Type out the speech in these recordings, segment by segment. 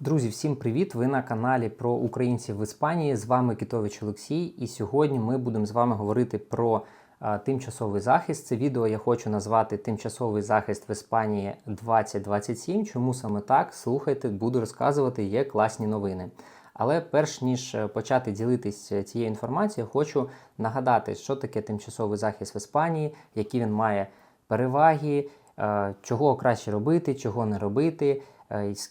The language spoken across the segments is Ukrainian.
Друзі, всім привіт! Ви на каналі про українців в Іспанії. З вами Китович Олексій, і сьогодні ми будемо з вами говорити про а, тимчасовий захист. Це відео я хочу назвати Тимчасовий захист в Іспанії 2027. Чому саме так? Слухайте, буду розказувати, є класні новини. Але перш ніж е, почати ділитись е, цією інформацією, хочу нагадати, що таке тимчасовий захист в Іспанії, які він має переваги, е, чого краще робити, чого не робити,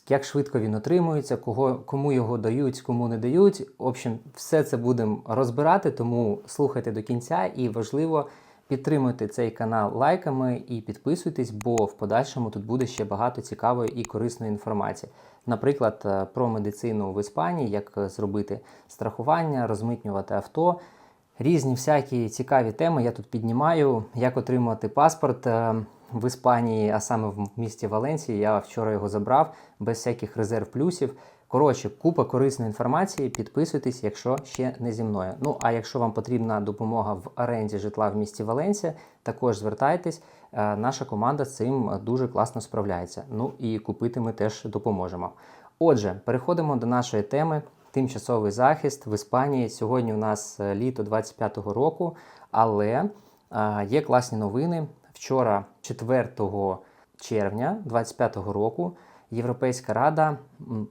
як швидко він отримується, кого, кому його дають, кому не дають. В общем, все це будемо розбирати, тому слухайте до кінця і важливо. Підтримуйте цей канал лайками і підписуйтесь, бо в подальшому тут буде ще багато цікавої і корисної інформації. Наприклад, е, про медицину в Іспанії, як е, зробити страхування, розмитнювати авто. Різні всякі цікаві теми я тут піднімаю, як отримати паспорт е, в Іспанії, а саме в місті Валенції. Я вчора його забрав без всяких резерв плюсів. Коротше, купа корисної інформації. Підписуйтесь, якщо ще не зі мною. Ну а якщо вам потрібна допомога в оренді житла в місті Валенція, також звертайтесь. Е, Наша команда з цим дуже класно справляється. Ну і купити ми теж допоможемо. Отже, переходимо до нашої теми. Тимчасовий захист в Іспанії. Сьогодні у нас е, літо 25-го року, але е, є класні новини. Вчора, 4 червня 25-го року, Європейська рада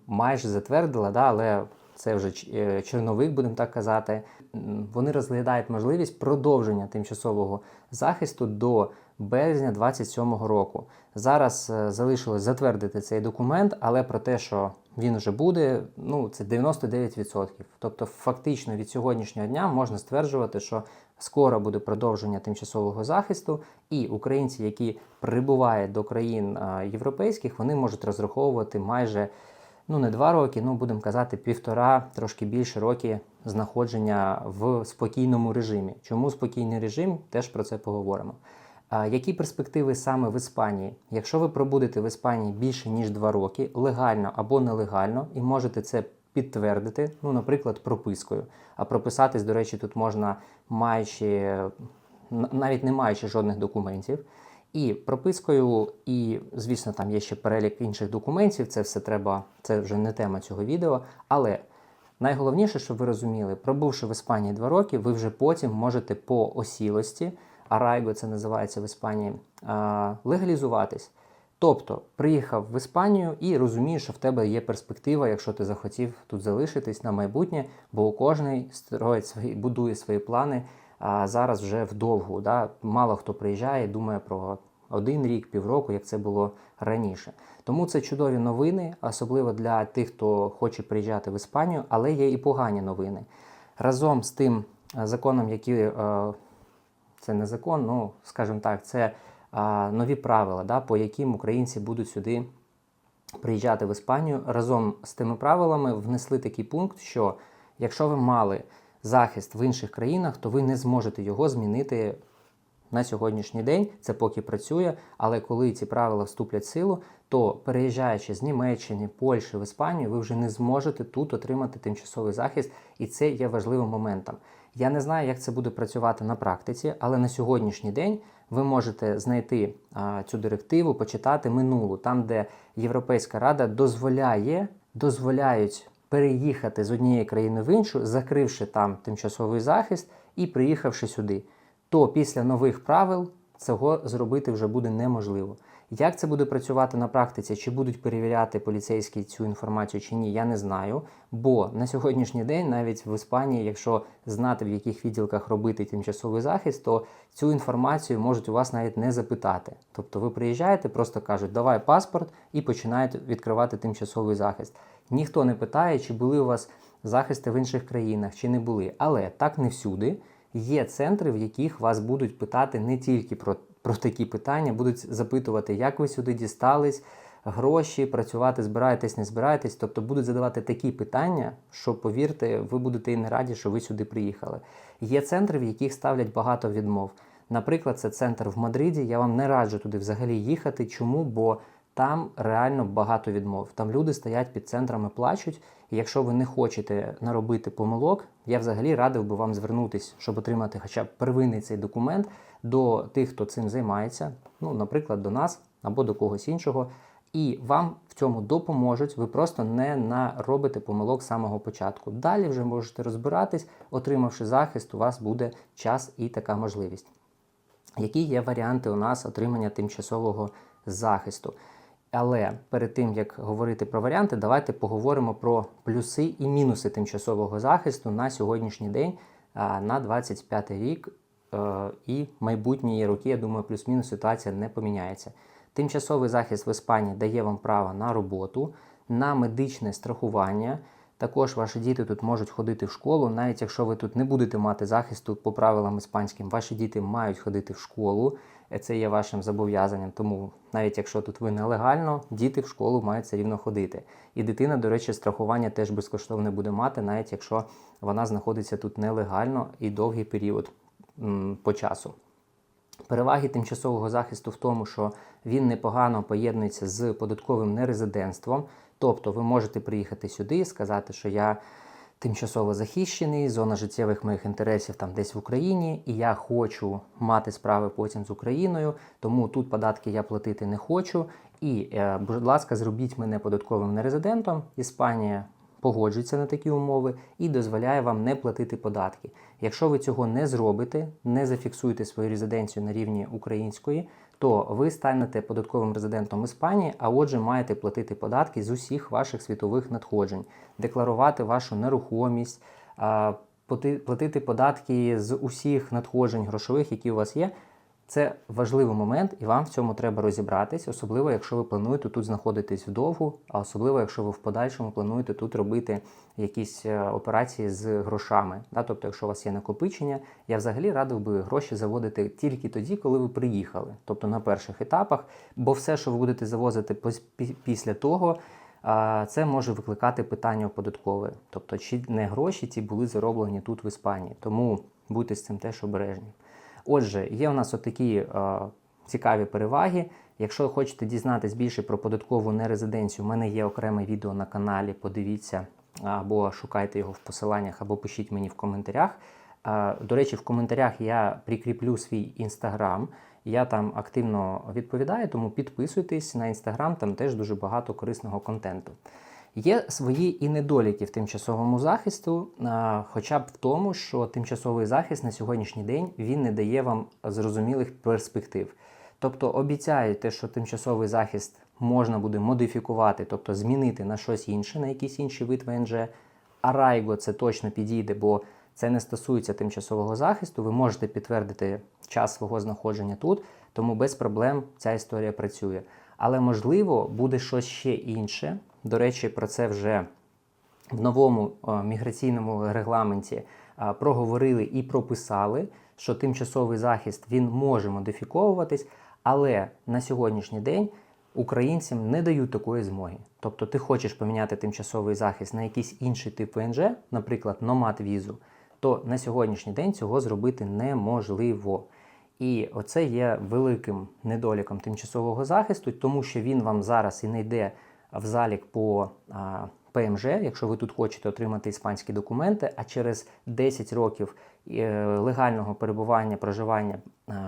майже затвердила, да, але це вже черновик, будемо так казати. Вони розглядають можливість продовження тимчасового захисту до березня 27-го року. Зараз е, залишилось затвердити цей документ, але про те, що він вже буде, ну це 99%. Тобто, фактично від сьогоднішнього дня можна стверджувати, що скоро буде продовження тимчасового захисту, і українці, які прибувають до країн європейських, вони можуть розраховувати майже ну не два роки, ну будемо казати, півтора, трошки більше роки знаходження в спокійному режимі. Чому спокійний режим? Теж про це поговоримо. Які перспективи саме в Іспанії? Якщо ви пробудете в Іспанії більше ніж два роки, легально або нелегально, і можете це підтвердити, ну, наприклад, пропискою. А прописатись, до речі, тут можна маючи навіть не маючи жодних документів. І пропискою, і, звісно, там є ще перелік інших документів. Це все треба, це вже не тема цього відео. Але найголовніше, щоб ви розуміли, пробувши в Іспанії два роки, ви вже потім можете по осілості, арайго це називається в Іспанії, легалізуватись. Тобто приїхав в Іспанію і розумієш, що в тебе є перспектива, якщо ти захотів тут залишитись на майбутнє, бо кожний строїть свої, будує свої плани а зараз вже вдовгу. Да? Мало хто приїжджає, думає про один рік, півроку, як це було раніше. Тому це чудові новини, особливо для тих, хто хоче приїжджати в Іспанію, але є і погані новини. Разом з тим е, законом, який е, це не закон, ну скажімо так, це нові правила, да, по яким українці будуть сюди приїжджати в Іспанію. Разом з тими правилами внесли такий пункт, що якщо ви мали захист в інших країнах, то ви не зможете його змінити на сьогоднішній день. Це поки працює, але коли ці правила вступлять в силу, то переїжджаючи з Німеччини, Польщі в Іспанію, ви вже не зможете тут отримати тимчасовий захист, і це є важливим моментом. Я не знаю, як це буде працювати на практиці, але на сьогоднішній день ви можете знайти цю директиву, почитати минулу, там, де Європейська Рада дозволяє, дозволяють переїхати з однієї країни в іншу, закривши там тимчасовий захист і приїхавши сюди. То після нових правил цього зробити вже буде неможливо. Як це буде працювати на практиці? Чи будуть перевіряти поліцейські цю інформацію чи ні, я не знаю. Бо на сьогоднішній день, навіть в Іспанії, якщо знати в яких відділках робити тимчасовий захист, то цю інформацію можуть у вас навіть не запитати. Тобто ви приїжджаєте, просто кажуть, давай паспорт і починають відкривати тимчасовий захист. Ніхто не питає, чи були у вас захисти в інших країнах, чи не були. Але так не всюди. Є центри, в яких вас будуть питати не тільки про, про такі питання, будуть запитувати, як ви сюди дістались, гроші, працювати, збираєтесь, не збираєтесь. Тобто будуть задавати такі питання, що, повірте, ви будете і не раді, що ви сюди приїхали. Є центри, в яких ставлять багато відмов. Наприклад, це центр в Мадриді. Я вам не раджу туди взагалі їхати. Чому? Бо там реально багато відмов. Там люди стоять під центрами, плачуть. І якщо ви не хочете наробити помилок, я взагалі радив би вам звернутися, щоб отримати хоча б первинний цей документ до тих, хто цим займається, ну, наприклад, до нас або до когось іншого. І вам в цьому допоможуть, ви просто не наробите помилок з самого початку. Далі вже можете розбиратись, отримавши захист, у вас буде час і така можливість. Які є варіанти у нас отримання тимчасового захисту? Але перед тим як говорити про варіанти, давайте поговоримо про плюси і мінуси тимчасового захисту на сьогоднішній день, на 25 рік і майбутні роки. Я думаю, плюс-мінус ситуація не поміняється. Тимчасовий захист в Іспанії дає вам право на роботу, на медичне страхування. Також ваші діти тут можуть ходити в школу, навіть якщо ви тут не будете мати захисту по правилам іспанським, ваші діти мають ходити в школу. Е, Це є вашим зобов'язанням. Тому навіть якщо тут ви нелегально, діти в школу мають все рівно ходити. І дитина, до речі, страхування теж безкоштовне буде мати, навіть якщо вона знаходиться тут нелегально і довгий період по часу. Переваги тимчасового захисту в тому, що він непогано поєднується з податковим нерезидентством. Тобто ви можете приїхати сюди і сказати, що я тимчасово захищений, зона життєвих моїх інтересів там десь в Україні, і я хочу мати справи потім з Україною, тому тут податки я платити не хочу. І, е, будь ласка, зробіть мене податковим нерезидентом. Іспанія погоджується на такі умови і дозволяє вам не платити податки. Якщо ви цього не зробите, не зафіксуєте свою резиденцію на рівні української, то ви станете податковим резидентом Іспанії, а отже, маєте платити податки з усіх ваших світових надходжень, декларувати вашу нерухомість, платити податки з усіх надходжень грошових, які у вас є. Це важливий момент, і вам в цьому треба розібратись, особливо якщо ви плануєте тут знаходитись вдовгу, а особливо якщо ви в подальшому плануєте тут робити якісь е, операції з грошами. Да? Тобто, якщо у вас є накопичення, я взагалі радив би гроші заводити тільки тоді, коли ви приїхали, тобто на перших етапах, бо все, що ви будете завозити після того. Це може викликати питання податкове, тобто чи не гроші ці були зароблені тут в Іспанії. Тому будьте з цим теж обережні. Отже, є у нас отакі е, цікаві переваги. Якщо хочете дізнатись більше про податкову нерезиденцію, у мене є окреме відео на каналі. Подивіться або шукайте його в посиланнях, або пишіть мені в коментарях. Е, До речі, в коментарях я прикріплю свій інстаграм. Я там активно відповідаю, тому підписуйтесь на інстаграм, там теж дуже багато корисного контенту. Є свої і недоліки в тимчасовому захисту, хоча б в тому, що тимчасовий захист на сьогоднішній день він не дає вам зрозумілих перспектив. Тобто обіцяють те, що тимчасовий захист можна буде модифікувати, тобто змінити на щось інше, на якийсь інший вид ВНЖ. А Райго це точно підійде, бо це не стосується тимчасового захисту. Ви можете підтвердити час свого знаходження тут, тому без проблем ця історія працює. Але можливо буде щось ще інше. До речі, про це вже в новому е, міграційному регламенті е, проговорили і прописали, що тимчасовий захист він може модифіковуватись, але на сьогоднішній день українцям не дають такої змоги. Тобто, ти хочеш поміняти тимчасовий захист на якийсь інший тип ВНЖ, наприклад, номад візу, то на сьогоднішній день цього зробити неможливо. І оце є великим недоліком тимчасового захисту, тому що він вам зараз і не йде в залік по ПМЖ, якщо ви тут хочете отримати іспанські документи, а через 10 років е, легального перебування, проживання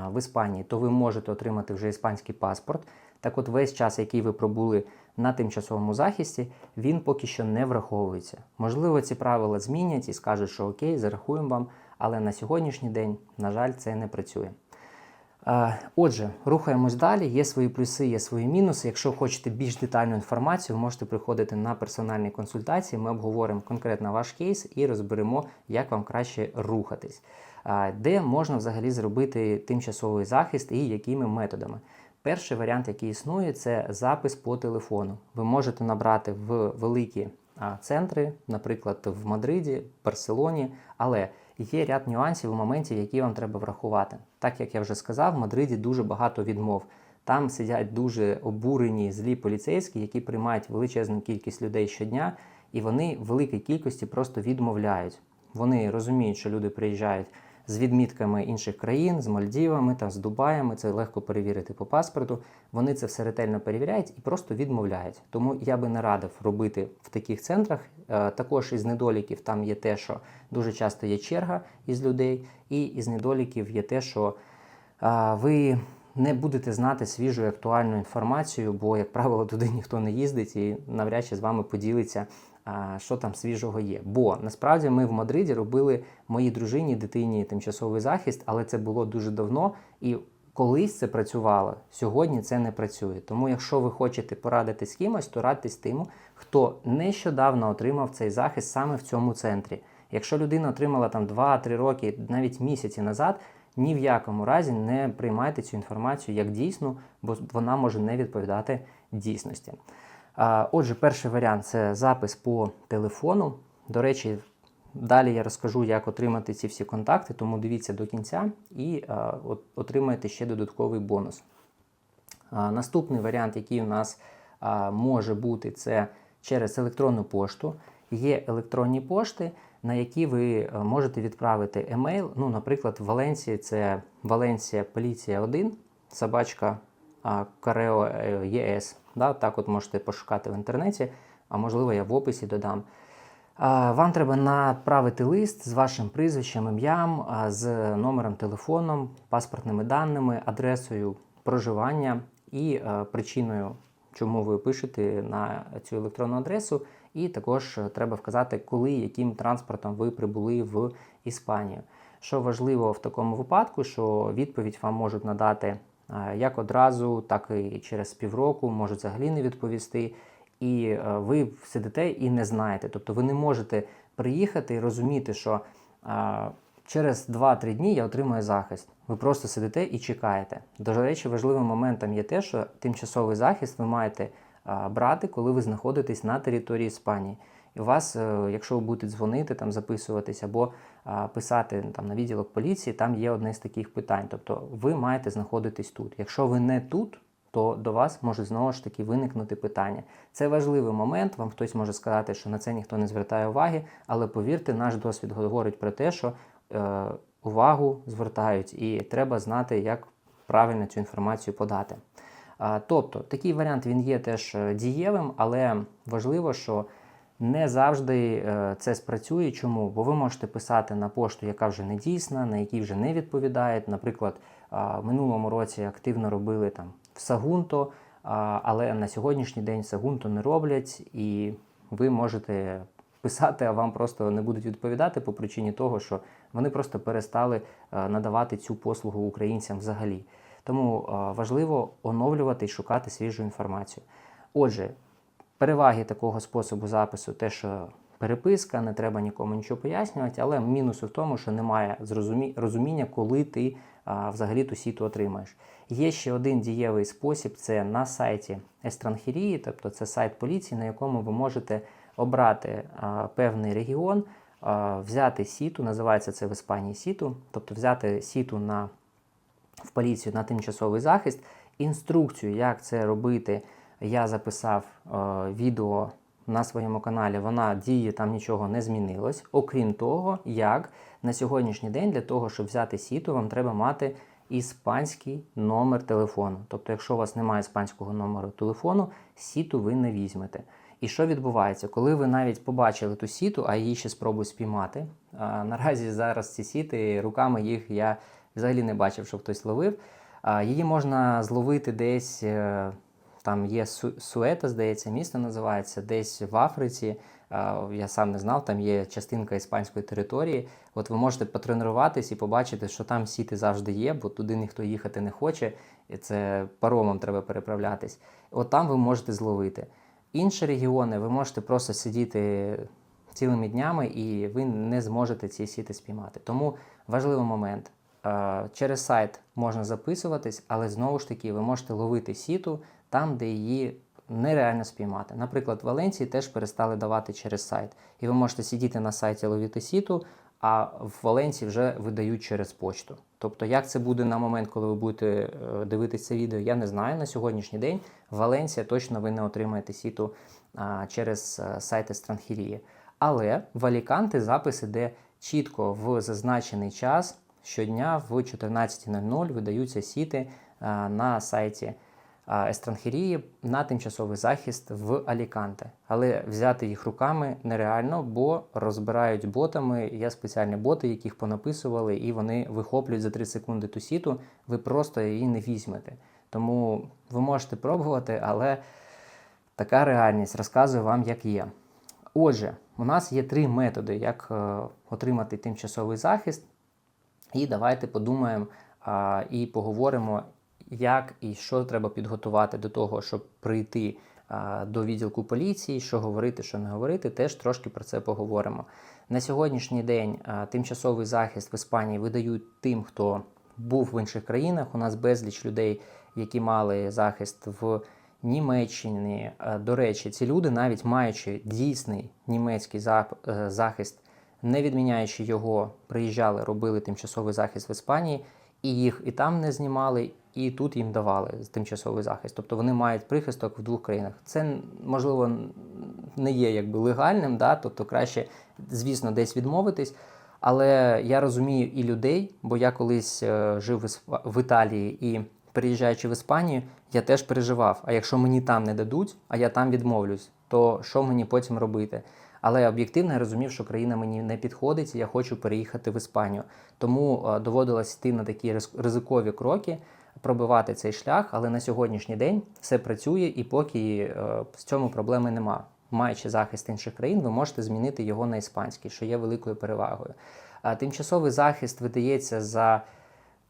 в Іспанії, то ви можете отримати вже іспанський паспорт. Так от весь час, який ви пробули на тимчасовому захисті, він поки що не враховується. Можливо, ці правила змінять і скажуть, що окей, зарахуємо вам, але на сьогоднішній день, на жаль, це не працює. Е, Отже, рухаємось далі. Є свої плюси, є свої мінуси. Якщо хочете більш детальну інформацію, можете приходити на персональні консультації. Ми обговоримо конкретно ваш кейс і розберемо, як вам краще рухатись, Е, де можна взагалі зробити тимчасовий захист і якими методами. Перший варіант, який існує, це запис по телефону. Ви можете набрати в великі центри, наприклад, в Мадриді, Барселоні, але є ряд нюансів і моментів, які вам треба врахувати. Так як я вже сказав, в Мадриді дуже багато відмов. Там сидять дуже обурені злі поліцейські, які приймають величезну кількість людей щодня, і вони в великій кількості просто відмовляють. Вони розуміють, що люди приїжджають з відмітками інших країн, з Мальдівами, там, з Дубаями, це легко перевірити по паспорту. Вони це все ретельно перевіряють і просто відмовляють. Тому я би не радив робити в таких центрах. Е, Також із недоліків там є те, що дуже часто є черга із людей, і із недоліків є те, що ви не будете знати свіжу і актуальну інформацію, бо, як правило, туди ніхто не їздить і навряд чи з вами поділиться, що там свіжого є. Бо насправді ми в Мадриді робили моїй дружині, дитині тимчасовий захист, але це було дуже давно і. Колись це працювало, сьогодні це не працює. Тому, якщо ви хочете порадити з кимось, то радьтесь тим, хто нещодавно отримав цей захист саме в цьому центрі. Якщо людина отримала там 2-3 роки, навіть місяці назад, ні в якому разі не приймайте цю інформацію як дійсну, бо вона може не відповідати дійсності. Отже, перший варіант це запис по телефону. До речі, далі я розкажу, як отримати ці всі контакти, тому дивіться до кінця і отримаєте ще додатковий бонус. Наступний варіант, який у нас може бути, це через електронну пошту. Є електронні пошти, на які ви можете відправити емейл. Ну, наприклад, в Валенції це Валенція Поліція 1, собачка Карео е, ЄС. Да, так от можете пошукати в інтернеті, а можливо, я в описі додам. Вам треба направити лист з вашим прізвищем, ім'ям, з номером телефоном, паспортними даними, адресою проживання і е, причиною, чому ви пишете на цю електронну адресу. І також е, треба вказати, коли яким транспортом ви прибули в Іспанію. Що важливо в такому випадку, що відповідь вам можуть надати е, як одразу, так і через півроку, можуть взагалі не відповісти. І е, ви сидите і не знаєте. Тобто ви не можете приїхати і розуміти, що е, через 2-3 дні я отримаю захист. Ви просто сидите і чекаєте. До речі, важливим моментом є те, що тимчасовий захист ви маєте брати, коли ви знаходитесь на території Іспанії. І у вас, е, якщо ви будете дзвонити, там записуватись або писати там на відділок поліції, там є одне з таких питань. Тобто ви маєте знаходитись тут. Якщо ви не тут, то до вас може знову ж таки виникнути питання. Це важливий момент. Вам хтось може сказати, що на це ніхто не звертає уваги, але повірте, наш досвід говорить про те, що е, увагу звертають, і треба знати, як правильно цю інформацію подати. А, тобто такий варіант він є теж е, дієвим, але важливо, що не завжди е, це спрацює. Чому? Бо ви можете писати на пошту, яка вже не дійсна, на якій вже не відповідають. Наприклад, в минулому році активно робили там в Сагунто, але на сьогоднішній день Сагунто не роблять, і ви можете писати, а вам просто не будуть відповідати по причині того, що вони просто перестали е, надавати цю послугу українцям взагалі. Тому е, важливо оновлювати і шукати свіжу інформацію. Отже, переваги такого способу запису, те, що переписка, не треба нікому нічого пояснювати, але мінуси в тому, що немає розуміння, коли ти а, взагалі ту сіту отримаєш. Є ще один дієвий спосіб: це на сайті Естранхерії, тобто це сайт поліції, на якому ви можете обрати а, певний регіон, а, взяти сіту, називається це в Іспанії сіту, тобто взяти сіту на в поліцію на тимчасовий захист. Інструкцію, як це робити, я записав е, відео на своєму каналі. Вона діє, там нічого не змінилось. Окрім того, як на сьогоднішній день для того, щоб взяти сіту, вам треба мати іспанський номер телефону. Тобто, якщо у вас немає іспанського номеру телефону, сіту ви не візьмете. І що відбувається, коли ви навіть побачили ту сіту, а її ще спробують спіймати. А, наразі зараз ці сіти руками їх я взагалі не бачив, що хтось ловив. А, її можна зловити десь. Там є Су- Суета, здається, місто називається, десь в Африці. Я сам не знав, там є частинка іспанської території. От ви можете потренуватись і побачити, що там сіти завжди є, бо туди ніхто їхати не хоче. І це паромом треба переправлятись. От там ви можете зловити. Інші регіони ви можете просто сидіти цілими днями і ви не зможете ці сіти спіймати. Тому важливий момент. Через сайт можна записуватись, але знову ж таки ви можете ловити сіту там, де її нереально спіймати. Наприклад, в Валенції теж перестали давати через сайт. І ви можете сидіти на сайті ловити сіту, а в Валенції вже видають через почту. Тобто, як це буде на момент, коли ви будете е, дивитися це відео, я не знаю. На сьогоднішній день в Валенція точно ви не отримаєте сіту через е, сайт Естранхірії. Але в Аліканте запис іде чітко в зазначений час. Щодня в 14.00 видаються сіти а, на сайті Естранхерії на тимчасовий захист в Аліканте. Але взяти їх руками нереально, бо розбирають ботами. Є спеціальні боти, яких понаписували, і вони вихоплюють за 3 секунди ту сіту. Ви просто її не візьмете. Тому ви можете пробувати, але така реальність розказую вам, як є. Отже, у нас є три методи, як е, отримати тимчасовий захист. І давайте подумаємо а, і поговоримо, як і що треба підготувати до того, щоб прийти до відділку поліції, що говорити, що не говорити. Теж трошки про це поговоримо. На сьогоднішній день тимчасовий захист в Іспанії видають тим, хто був в інших країнах. У нас безліч людей, які мали захист в Німеччині. До речі, ці люди, навіть маючи дійсний німецький е, захист, не відміняючи його, приїжджали, робили тимчасовий захист в Іспанії, і їх і там не знімали, і тут їм давали тимчасовий захист. Тобто вони мають прихисток в двох країнах. Це можливо не є якби легальним, да? тобто краще, звісно, десь відмовитись. Але я розумію і людей, бо я колись е, жив в Італії і переїжджаючи в Іспанію, я теж переживав. А якщо мені там не дадуть, а я там відмовлюсь, то що мені потім робити? Але об'єктивно я розумів, що країна мені не підходить, і я хочу переїхати в Іспанію. Тому е, доводилось йти на такі ризикові кроки, пробивати цей шлях. Але на сьогоднішній день все працює, і поки е, в цьому проблеми нема. Маючи захист інших країн, ви можете змінити його на іспанський, що є великою перевагою. А тимчасовий захист видається за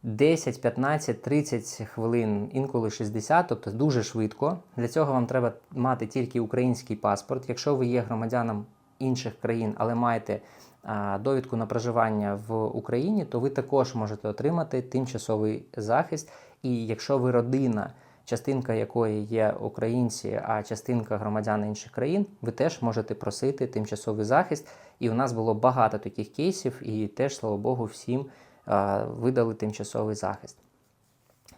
10, 15, 30 хвилин, інколи 60, тобто дуже швидко. Для цього вам треба мати тільки український паспорт. Якщо ви є громадяном інших країн, але маєте а, довідку на проживання в Україні, то ви також можете отримати тимчасовий захист. І якщо ви родина, частинка якої є українці, а частинка громадян інших країн, ви теж можете просити тимчасовий захист. І у нас було багато таких кейсів, і теж, слава Богу, всім а, видали тимчасовий захист.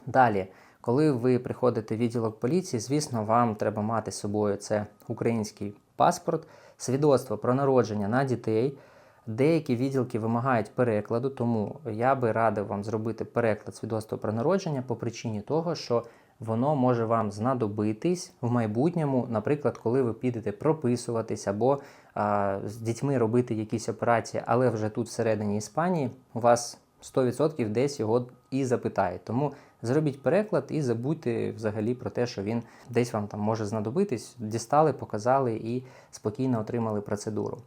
Далі, коли ви приходите в відділок поліції, звісно, вам треба мати з собою це український паспорт, свідоцтво про народження на дітей. Деякі відділки вимагають перекладу, тому я би радив вам зробити переклад свідоцтва про народження по причині того, що воно може вам знадобитись в майбутньому, наприклад, коли ви підете прописуватись або а, з дітьми робити якісь операції, але вже тут всередині Іспанії у вас 100% десь його і запитають. Тому зробіть переклад і забудьте взагалі про те, що він десь вам там може знадобитись. Дістали, показали і спокійно отримали процедуру.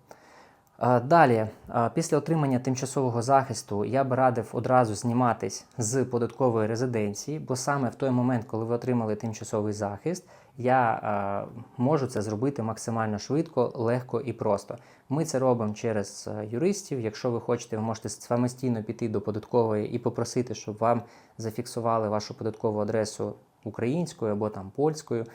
Далі, після отримання тимчасового захисту, я би радив одразу зніматись з податкової резиденції, бо саме в той момент, коли ви отримали тимчасовий захист, я можу це зробити максимально швидко, легко і просто. Ми це робимо через юристів. Якщо ви хочете, ви можете самостійно піти до податкової і попросити, щоб вам зафіксували вашу податкову адресу українською або там польською,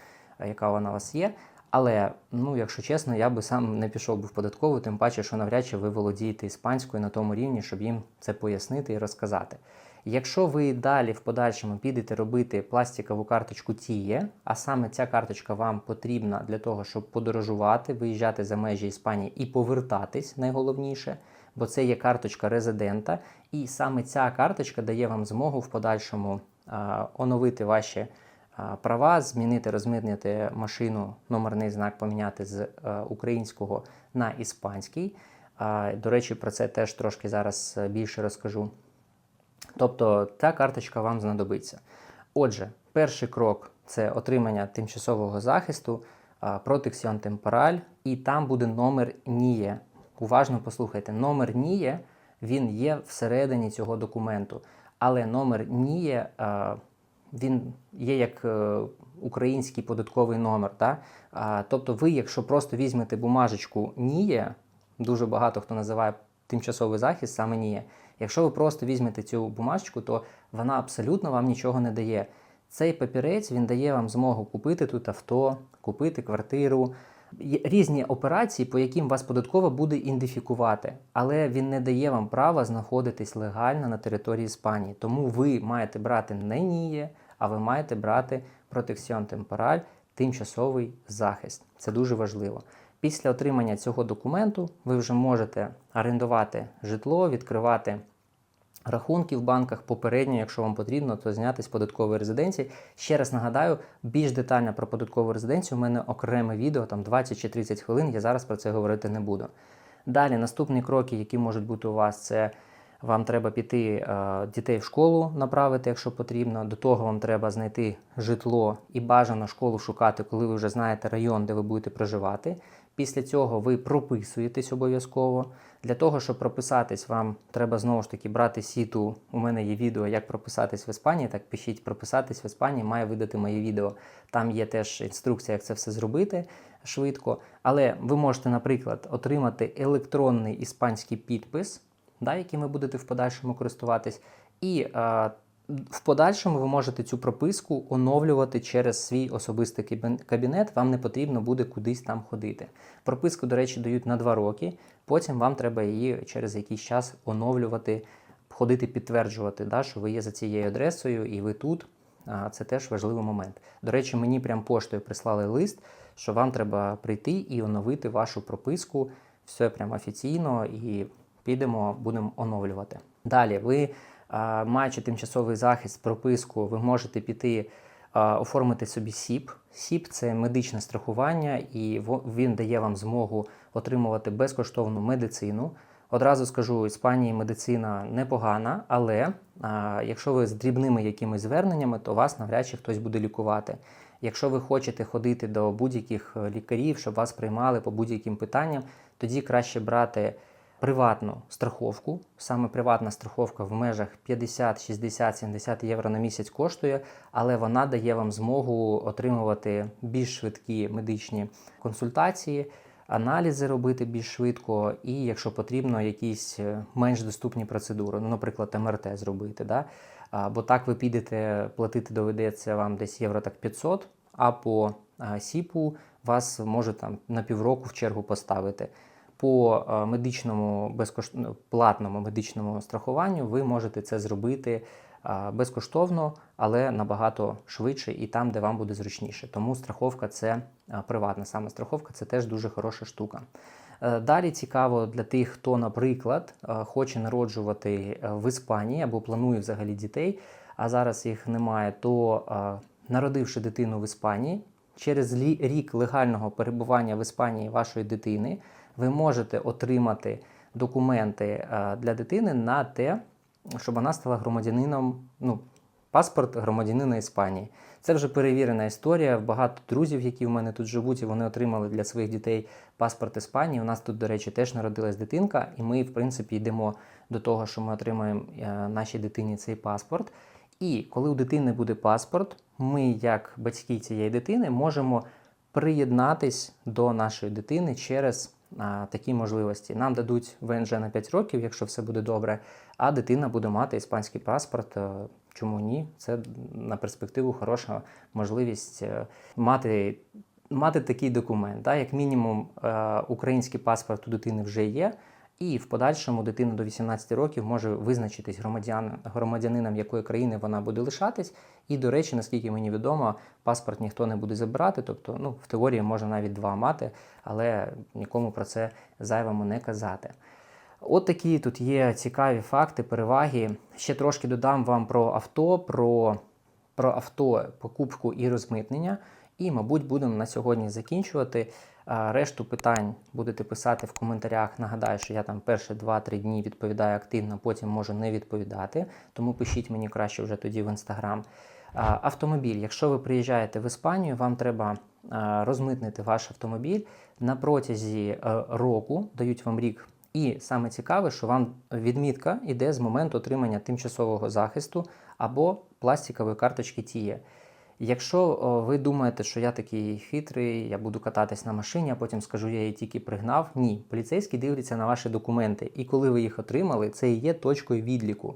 яка вона у вас є. Але, ну, якщо чесно, я би сам не пішов би в податкову, тим паче, що навряд чи ви володієте іспанською на тому рівні, щоб їм це пояснити і розказати. Якщо ви далі в подальшому підете робити пластикову карточку Тіє, а саме ця карточка вам потрібна для того, щоб подорожувати, виїжджати за межі Іспанії і повертатись, найголовніше, бо це є карточка резидента, і саме ця карточка дає вам змогу в подальшому а, оновити ваші права, змінити, розмитнити машину, номерний знак поміняти з е, українського на іспанський. До речі, про це теж трошки зараз е, більше розкажу. Тобто ця карточка вам знадобиться. Отже, перший крок це отримання тимчасового захисту, протекціон темпораль, і там буде номер НІЄ. Уважно послухайте, номер НІЄ він є всередині цього документу. Але номер НІЄ а, він є як е, український податковий номер. Да? А, тобто, ви, якщо просто візьмете бумажечку НІЄ, дуже багато хто називає тимчасовий захист саме НІЄ. Якщо ви просто візьмете цю бумажечку, то вона абсолютно вам нічого не дає. Цей папірець він дає вам змогу купити тут авто, купити квартиру, різні операції, по яким вас податкова буде ідентифікувати, але він не дає вам права знаходитись легально на території Іспанії. Тому ви маєте брати не НІЄ, а ви маєте брати протекціон темпораль, тимчасовий захист. Це дуже важливо. Після отримання цього документу ви вже можете орендувати житло, відкривати рахунки в банках попередньо, якщо вам потрібно, то зняти з податкової резиденції. Ще раз нагадаю, більш детально про податкову резиденцію у мене окреме відео, там 20 чи 30 хвилин. Я зараз про це говорити не буду. Далі, наступні кроки, які можуть бути у вас, це вам треба піти е, дітей в школу направити, якщо потрібно. До того вам треба знайти житло і бажано школу шукати, коли ви вже знаєте район, де ви будете проживати. Після цього ви прописуєтесь обов'язково. Для того, щоб прописатись, вам треба знову ж таки брати сіту. У мене є відео, як прописатись в Іспанії. Так пишіть прописатись в Іспанії, має видати моє відео. Там є теж інструкція, як це все зробити швидко. Але ви можете, наприклад, отримати електронний іспанський підпис, да, яким ви будете в подальшому користуватись. І е, в подальшому ви можете цю прописку оновлювати через свій особистий кабінет. Вам не потрібно буде кудись там ходити. Прописку, до речі, дають на 2 роки. Потім вам треба її через якийсь час оновлювати, ходити підтверджувати, да, що ви є за цією адресою і ви тут. Це теж важливий момент. До речі, мені прям поштою прислали лист, що вам треба прийти і оновити вашу прописку. Все прям офіційно і підемо, будемо оновлювати. Далі, ви, маючи тимчасовий захист, прописку, ви можете піти оформити собі СІП. СІП це медичне страхування, і він дає вам змогу отримувати безкоштовну медицину. Одразу скажу, в Іспанії медицина непогана, але а, якщо ви з дрібними якимись зверненнями, то вас навряд чи хтось буде лікувати. Якщо ви хочете ходити до будь-яких е, лікарів, щоб вас приймали по будь-яким питанням, тоді краще брати приватну страховку. Саме приватна страховка в межах 50, 60, 70 євро на місяць коштує, але вона дає вам змогу отримувати більш швидкі медичні консультації, аналізи робити більш швидко, і якщо потрібно, якісь е, менш доступні процедури, ну, наприклад, МРТ зробити. Да? Бо так ви підете, платити доведеться вам десь євро так 500, а по СІПу вас можуть там на півроку в чергу поставити. По е, медичному безкоштовно платному медичному страхуванню ви можете це зробити е, безкоштовно, але набагато швидше і там, де вам буде зручніше. Тому страховка це е, приватна саме страховка, це теж дуже хороша штука. Далі цікаво для тих, хто, наприклад, хоче народжувати в Іспанії або планує взагалі дітей, а зараз їх немає, то народивши дитину в Іспанії, через рік легального перебування в Іспанії вашої дитини, ви можете отримати документи е, для дитини на те, щоб вона стала громадянином, ну, паспорт громадянина Іспанії. Це вже перевірена історія. Багато друзів, які в мене тут живуть, і вони отримали для своїх дітей паспорт Іспанії. У нас тут, до речі, теж народилась дитинка, і ми, в принципі, йдемо до того, що ми отримаємо е, нашій дитині цей паспорт. І коли у дитини буде паспорт, ми, як батьки цієї дитини, можемо приєднатись до нашої дитини через такі можливості. Нам дадуть ВНЖ на 5 років, якщо все буде добре, а дитина буде мати іспанський паспорт. Е, Чому ні? Це на перспективу хороша можливість е, мати, мати такий документ. Да? Як мінімум, е, український паспорт у дитини вже є. І в подальшому дитина до 18 років може визначитись громадян, громадянином якої країни вона буде лишатись. І, до речі, наскільки мені відомо, паспорт ніхто не буде забирати. Тобто, ну, в теорії можна навіть два мати, але нікому про це зайвому не казати. От такі тут є цікаві факти, переваги. Ще трошки додам вам про авто, про, про авто, покупку і розмитнення. І, мабуть, будемо на сьогодні закінчувати. Решту питань будете писати в коментарях. Нагадаю, що я там перші 2-3 дні відповідаю активно, потім можу не відповідати. Тому пишіть мені краще вже тоді в інстаграм. Автомобіль. Якщо ви приїжджаєте в Іспанію, вам треба розмитнити ваш автомобіль на протязі е, року, дають вам рік. І саме цікаве, що вам відмітка йде з моменту отримання тимчасового захисту або пластикової карточки Тіє. Якщо ви думаєте, що я такий хитрий, я буду кататись на машині, а потім скажу, я її тільки пригнав. Ні, поліцейські дивляться на ваші документи, і коли ви їх отримали, це і є точкою відліку.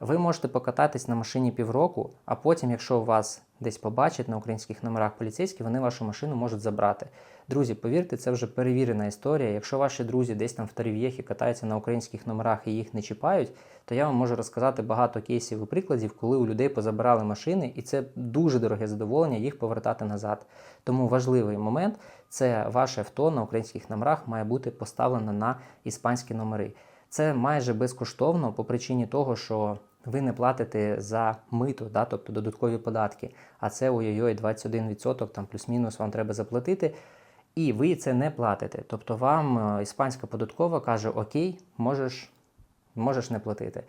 Ви можете покататись на машині півроку, а потім, якщо у вас десь побачать на українських номерах поліцейські, вони вашу машину можуть забрати. Друзі, повірте, це вже перевірена історія. Якщо ваші друзі десь там в Тарів'єхі катаються на українських номерах і їх не чіпають, то я вам можу розказати багато кейсів і прикладів, коли у людей позабирали машини, і це дуже дороге задоволення їх повертати назад. Тому важливий момент це ваше авто на українських номерах має бути поставлено на іспанські номери. Це майже безкоштовно по причині того, що ви не платите за мито, да, тобто додаткові податки. А це ой-ой-ой, 21%, там плюс-мінус вам треба заплатити. І ви це не платите. Тобто вам е, іспанська податкова каже: Окей, можеш, можеш не платити.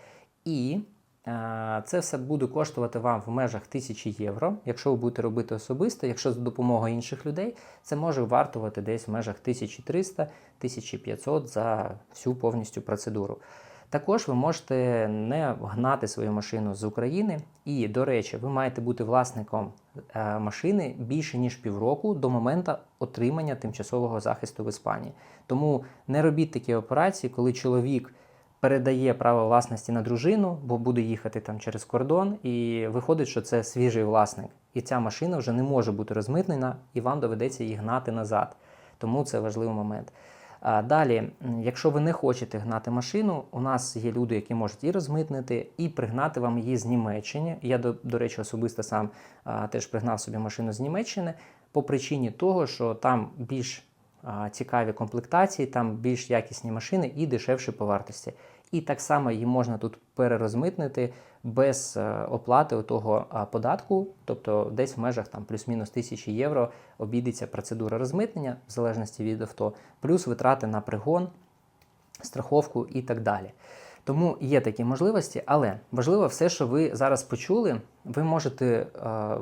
І е, це все буде коштувати вам в межах 1000 євро. Якщо ви будете робити особисто, якщо з допомогою інших людей, це може вартувати десь в межах 1300-1500 за всю повністю процедуру. Також ви можете не гнати свою машину з України. І, до речі, ви маєте бути власником е, машини більше ніж півроку до моменту отримання тимчасового захисту в Іспанії. Тому не робіть такі операції, коли чоловік передає право власності на дружину, бо буде їхати там через кордон, і виходить, що це свіжий власник. І ця машина вже не може бути розмитнена, і вам доведеться її гнати назад. Тому це важливий момент. Далі, якщо ви не хочете гнати машину, у нас є люди, які можуть і розмитнити, і пригнати вам її з Німеччини. Я, до, до речі, особисто сам а, теж пригнав собі машину з Німеччини по причині того, що там більш а, цікаві комплектації, там більш якісні машини і дешевші по вартості. І так само її можна тут перерозмитнити без е, оплати того податку, тобто десь в межах там плюс-мінус тисячі євро обійдеться процедура розмитнення в залежності від авто, плюс витрати на пригон, страховку і так далі. Тому є такі можливості, але важливо все, що ви зараз почули, ви можете е,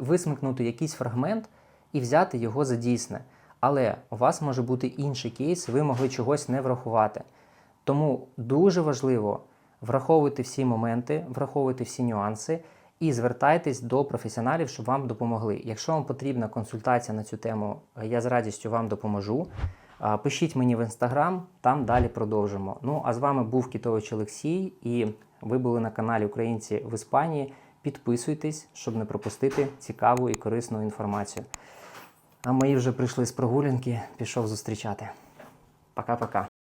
висмикнути якийсь фрагмент і взяти його за дійсне. Але у вас може бути інший кейс, ви могли чогось не врахувати. Тому дуже важливо враховувати всі моменти, враховувати всі нюанси і звертайтесь до професіоналів, щоб вам допомогли. Якщо вам потрібна консультація на цю тему, я з радістю вам допоможу. Пишіть мені в інстаграм, там далі продовжимо. Ну а з вами був Кітович Олексій, і ви були на каналі Українці в Іспанії. Підписуйтесь, щоб не пропустити цікаву і корисну інформацію. А мої вже прийшли з прогулянки, пішов зустрічати. Пока-пока.